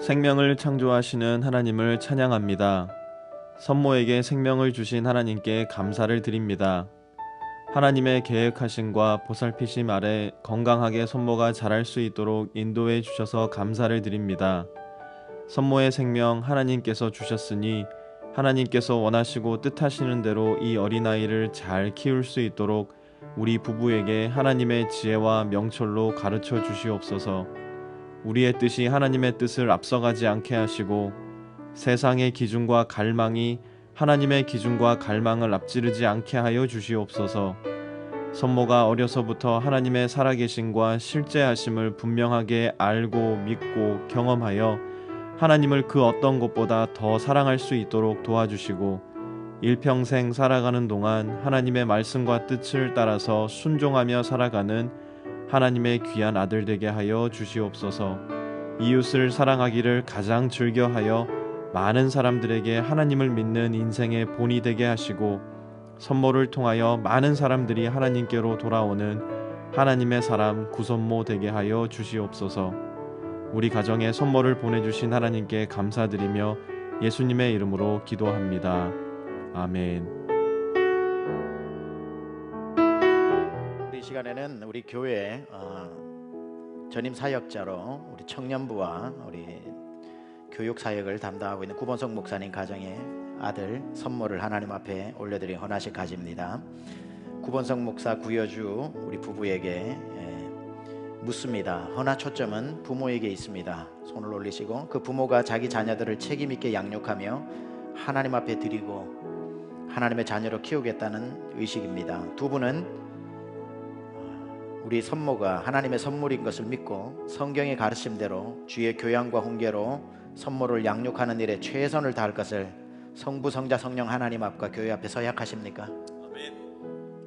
생명을 창조하시는 하나님을 찬양합니다. 선모에게 생명을 주신 하나님께 감사를 드립니다. 하나님의 계획하심과 보살피심 아래 건강하게 선모가 자랄 수 있도록 인도해 주셔서 감사를 드립니다. 선모의 생명 하나님께서 주셨으니 하나님께서 원하시고 뜻하시는 대로 이 어린아이를 잘 키울 수 있도록 우리 부부에게 하나님의 지혜와 명철로 가르쳐 주시옵소서. 우리의 뜻이 하나님의 뜻을 앞서가지 않게 하시고 세상의 기준과 갈망이 하나님의 기준과 갈망을 앞지르지 않게 하여 주시옵소서. 선모가 어려서부터 하나님의 살아계심과 실제하심을 분명하게 알고 믿고 경험하여 하나님을 그 어떤 것보다 더 사랑할 수 있도록 도와주시고 일평생 살아가는 동안 하나님의 말씀과 뜻을 따라서 순종하며 살아가는 하나님의 귀한 아들 되게 하여 주시옵소서. 이웃을 사랑하기를 가장 즐겨하여 많은 사람들에게 하나님을 믿는 인생의 본이 되게 하시고 선모를 통하여 많은 사람들이 하나님께로 돌아오는 하나님의 사람 구선모 되게 하여 주시옵소서. 우리 가정에 선모를 보내주신 하나님께 감사드리며 예수님의 이름으로 기도합니다. 아멘. 시간에는 우리 교회 어, 전임 사역자로 우리 청년부와 우리 교육 사역을 담당하고 있는 구본석 목사님 가정의 아들 선모를 하나님 앞에 올려드린 헌화식 가지입니다. 구본석 목사 구여주 우리 부부에게 예, 묻습니다. 헌화 초점은 부모에게 있습니다. 손을 올리시고 그 부모가 자기 자녀들을 책임 있게 양육하며 하나님 앞에 드리고 하나님의 자녀로 키우겠다는 의식입니다. 두 분은 우리 선모가 하나님의 선물인 것을 믿고 성경의 가르침대로 주의 교양과 훈계로 선모를 양육하는 일에 최선을 다할 것을 성부 성자 성령 하나님 앞과 교회 앞에 서약하십니까?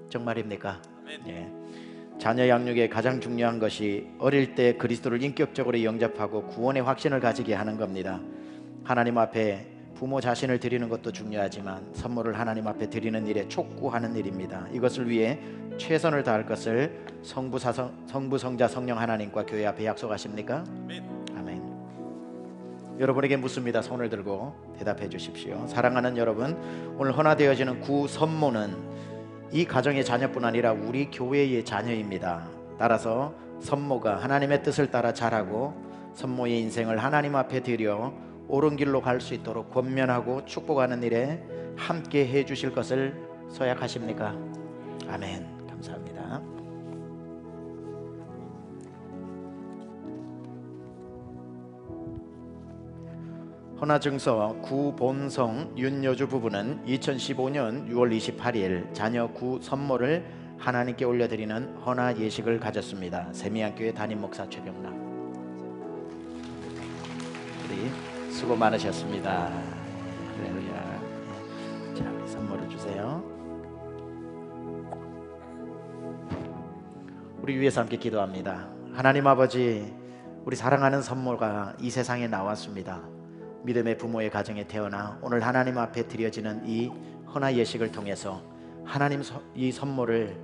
정말입니까? 예. 자녀 양육의 가장 중요한 것이 어릴 때 그리스도를 인격적으로 영접하고 구원의 확신을 가지게 하는 겁니다. 하나님 앞에 부모 자신을 드리는 것도 중요하지만 선물을 하나님 앞에 드리는 일에 촉구하는 일입니다. 이것을 위해 최선을 다할 것을 성부 사성 성부 성자 성령 하나님과 교회 앞에 약속하십니까? 아멘. 여러분에게 묻습니다. 손을 들고 대답해 주십시오. 사랑하는 여러분, 오늘 헌화되어지는 구 선모는 이 가정의 자녀뿐 아니라 우리 교회의 자녀입니다. 따라서 선모가 하나님의 뜻을 따라 자라고 선모의 인생을 하나님 앞에 드려 옳은 길로 갈 수 있도록 권면하고 축복하는 일에 함께 해 주실 것을 서약하십니까? 아멘. 감사합니다. 헌화증서 구본성 윤여주 부부는 2015년 6월 28일 자녀 구 선모를 하나님께 올려드리는 헌화 예식을 가졌습니다. 세미안교회 담임 목사 최병락 우리 수고 많으셨습니다. 할렐루야. 자, 우리 선물을 주세요. 우리 위해서 함께 기도합니다. 하나님 아버지, 우리 사랑하는 선모가 이 세상에 나왔습니다. 믿음의 부모의 가정에 태어나 오늘 하나님 앞에 드려지는 이 헌화 예식을 통해서 하나님 서- 이 선모를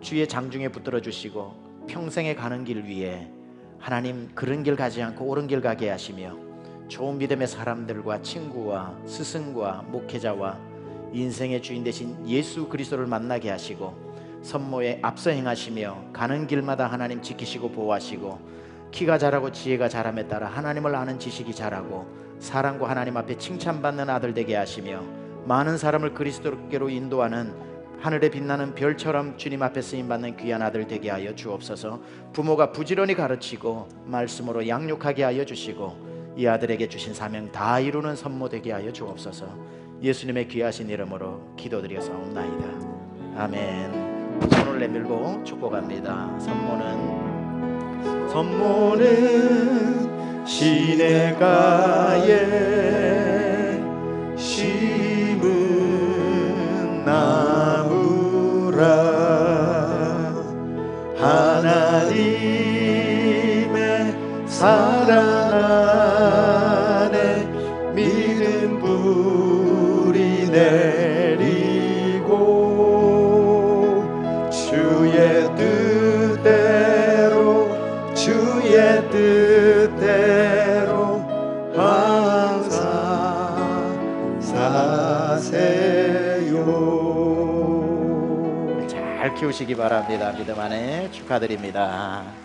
주의 장중에 붙들어 주시고 평생에 가는 길 위에 하나님 그른 길 가지 않고 옳은 길 가게 하시며 좋은 믿음의 사람들과 친구와 스승과 목회자와 인생의 주인 되신 예수 그리스도를 만나게 하시고 선모에 앞서 행하시며 가는 길마다 하나님 지키시고 보호하시고 키가 자라고 지혜가 자람에 따라 하나님을 아는 지식이 자라고 사랑과 하나님 앞에 칭찬받는 아들 되게 하시며 많은 사람을 그리스도께로 인도하는 하늘에 빛나는 별처럼 주님 앞에 쓰임 받는 귀한 아들 되게 하여 주옵소서. 부모가 부지런히 가르치고 말씀으로 양육하게 하여 주시고 이 아들에게 주신 사명 다 이루는 선모 되게 하여 주옵소서. 예수님의 귀하신 이름으로 기도드려서옵나이다. 아멘. 손을 내밀고 축복합니다. 선모는 선모는 시내가에 심 잘 키우시기 바랍니다. 믿음 안에 축하드립니다.